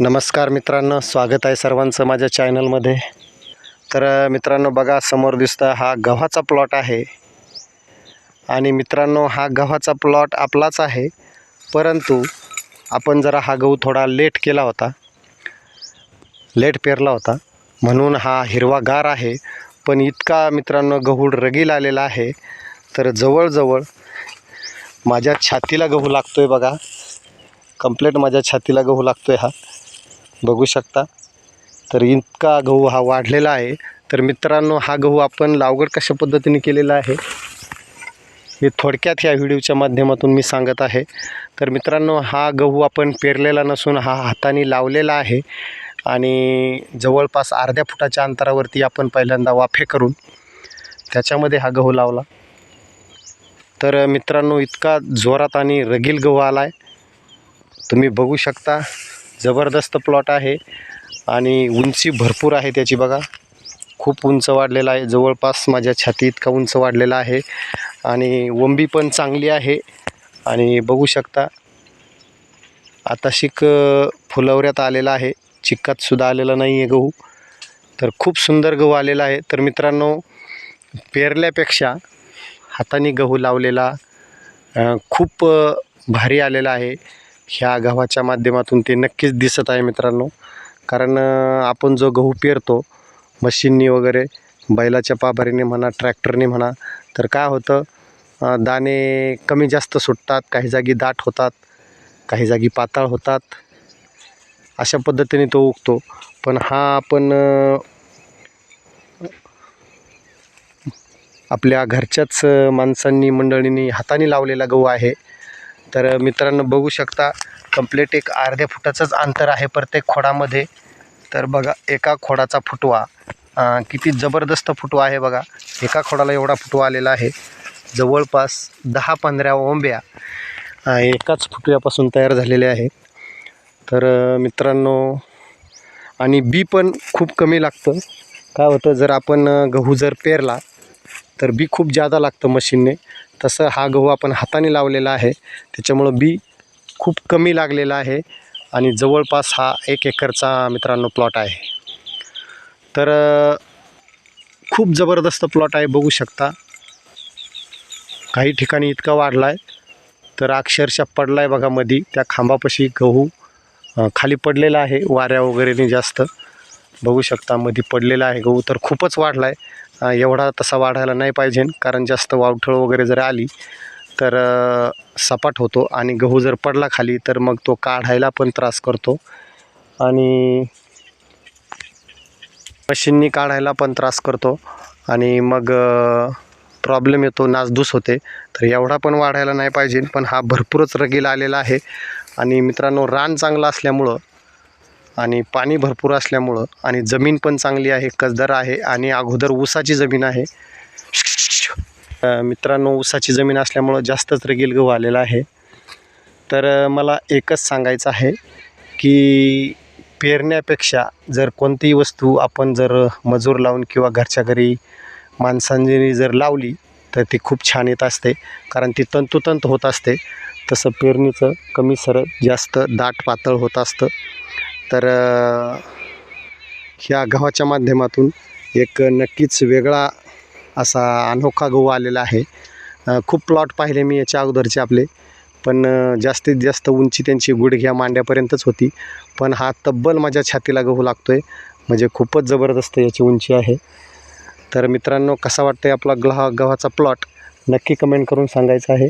नमस्कार मित्रांनो स्वागत आहे सर्वांचं माझ्या चॅनलमध्ये. तर मित्रांनो बघा समोर दिसतं हा गव्हाचा प्लॉट आहे. आणि मित्रांनो हा गव्हाचा प्लॉट आपलाच आहे. परंतु आपण जरा हा गहू थोडा लेट केला होता. लेट पेरला होता. म्हणून हा हिरवागार आहे. पण इतका मित्रांनो गहू रगील आलेला आहे. तर जवळजवळ माझ्या छातीला गहू लागतो आहे बघा. कंप्लेट माझ्या छातीला गहू लागतो आहे हा. बघू शकता. तर इतका गहू हा वाढलेला आहे. तर मित्रांनो हा गहू आपण लावगड कशा पद्धतीने केलेला आहे हे थोडक्यात ह्या व्हिडिओच्या माध्यमातून मी सांगत आहे. तर मित्रांनो हा गहू आपण पेरलेला नसून हा हाताने लावलेला आहे आणि जवळपास अर्ध्या फुटाच्या अंतरावरती आपण पहिल्यांदा वाफे करून त्याच्यामध्ये हा गहू लावला. तर मित्रांनो इतका जोरात आणि रगील गहू आला आहे तुम्ही बघू शकता. जबरदस्त प्लॉट आहे आणि उंची भरपूर आहे त्याची बघा. खूप उंच वाढलेला आहे. जवळपास माझ्या छाती इतका उंच वाढलेला आहे. आणि वंबी पण चांगली आहे. आणि बघू शकता आता शिक फुलवऱ्यात आलेला आहे. चिक्कातसुद्धा आलेला नाही आहे गहू. तर खूप सुंदर गहू आलेला आहे. तर मित्रांनो पेरल्यापेक्षा हाताने गहू लावलेला खूप भारी आलेला आहे. ह्या गव्हाच्या माध्यमातून ते नक्कीच दिसत आहे मित्रांनो. कारण आपण जो गहू पेरतो मशीननी वगैरे बैलाच्या पाभारीने म्हणा ट्रॅक्टरने म्हणा तर काय होतं दाणे कमी जास्त सुटतात काही जागी दाट होतात काही जागी पाताळ होतात. अशा पद्धतीने तो उगतो. पण हा आपण आपल्या घरच्याच माणसांनी मंडळींनी हाताने लावलेला गहू आहे. तर मित्रांनो बघू शकता कंप्लीट एक अर्ध्या फुटाचंच अंतर आहे प्रत्येक खोडामध्ये. तर बघा एका खोडाचा फुटवा किती जबरदस्त फुटवा आहे बघा. एका खोडाला एवढा फुटवा आलेला आहे. जवळपास दहा पंधरा ओंब्या एकाच फुटव्यापासून तयार झालेल्या आहेत. तर मित्रांनो आणि बी पण खूप कमी लागतं. काय होतं जर आपण गहू जर पेरला तर बी खूप जादा लागतं मशीनने. तसं हा गहू आपण हाताने लावलेला आहे. त्याच्यामुळं बी खूप कमी लागलेला आहे आणि जवळपास हा एक एकरचा मित्रांनो प्लॉट आहे. तर खूप जबरदस्त प्लॉट आहे बघू शकता. काही ठिकाणी इतका वाढला आहे तर अक्षरशः पडला आहे बघा मधी. त्या खांबापाशी गहू खाली पडलेला आहे. वाऱ्या वगैरेने जास्त. बघू शकता मधी पडलेला आहे गहू. तर खूपच वाढला आहे एवढा तसा वाढायला नाही पाहिजे. कारण जास्त वावठळ वगैरे जर आली तर सपाट होतो. आणि गहू जर पडला खाली तर मग तो काढायला पण त्रास करतो. आणि मशीननी काढायला पण त्रास करतो. आणि मग प्रॉब्लेम येतो नासधूस होते. तर एवढा पण वाढायला नाही पाहिजे. पण हा भरपूरच रगीला आलेला आहे. आणि मित्रांनो रान चांगलं असल्यामुळं आणि पाणी भरपूर असल्यामुळं आणि जमीन पण चांगली आहे कसदार आहे आणि अगोदर ऊसाची जमीन आहे. मित्रांनो ऊसाची जमीन असल्यामुळं जास्तच रगील गहू आलेला आहे. तर मला एकच सांगायचं आहे की पेरण्यापेक्षा जर कोणतीही वस्तू आपण जर मजूर लावून किंवा घरच्या घरी माणसांनी जर लावली तर ती खूप छान येत असते. कारण ती तंतोतंत होत असते. तसं पेरणीचं कमी सरळ जास्त दाट पातळ होत असतं. तर ह्या गव्हाच्या माध्यमातून एक नक्कीच वेगळा असा अनोखा गहू आलेला आहे. खूप प्लॉट पाहिले मी याच्या अगोदरचे आपले पण जास्तीत जास्त उंची त्यांची गुडघ्या मांड्यापर्यंतच होती. पण हा तब्बल माझ्या छातीला गहू लागतो आहे म्हणजे खूपच जबरदस्त याची उंची आहे. तर मित्रांनो कसा वाटतं आहे आपला गहा गव्हाचा प्लॉट नक्की कमेंट करून सांगायचं आहे.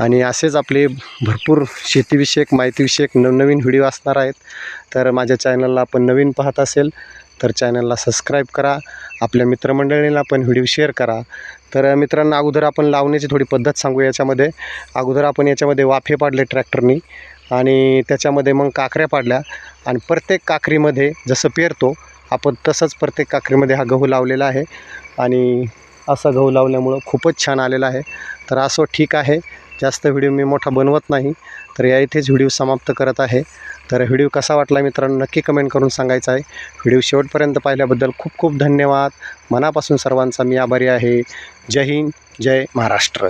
आणि असेच आपले भरपूर शेतीविषयक माहितीविषयक नवनवीन व्हिडिओ असणार आहेत. तर माझ्या चॅनलला आपण नवीन पाहत असेल तर चॅनलला सबस्क्राईब करा. आपल्या मित्रमंडळीला पण व्हिडिओ शेअर करा. तर मित्रांनो अगोदर आपण लावण्याची थोडी पद्धत सांगू याच्यामध्ये. अगोदर आपण याच्यामध्ये वाफे पाडले ट्रॅक्टरनी आणि त्याच्यामध्ये मग काकऱ्या पाडल्या. आणि प्रत्येक काकरीमध्ये जसं पेरतो आपण तसंच प्रत्येक काकरीमध्ये हा गहू लावलेला आहे. आणि असा गहू लावल्यामुळं खूपच छान आलेला आहे. तर असं ठीक आहे. जास्त व्हिडिओ मी मोठा बनवत नाही. तर या इथेच व्हिडिओ समाप्त करत आहे. तर व्हिडिओ कसा वाटला मित्रांनो नक्की कमेंट करून सांगायचा आहे. व्हिडिओ शेवटपर्यंत पाहिल्याबद्दल खूप खूप धन्यवाद. मनापासून सर्वांचा मी आभारी आहे. जय हिंद जय महाराष्ट्र.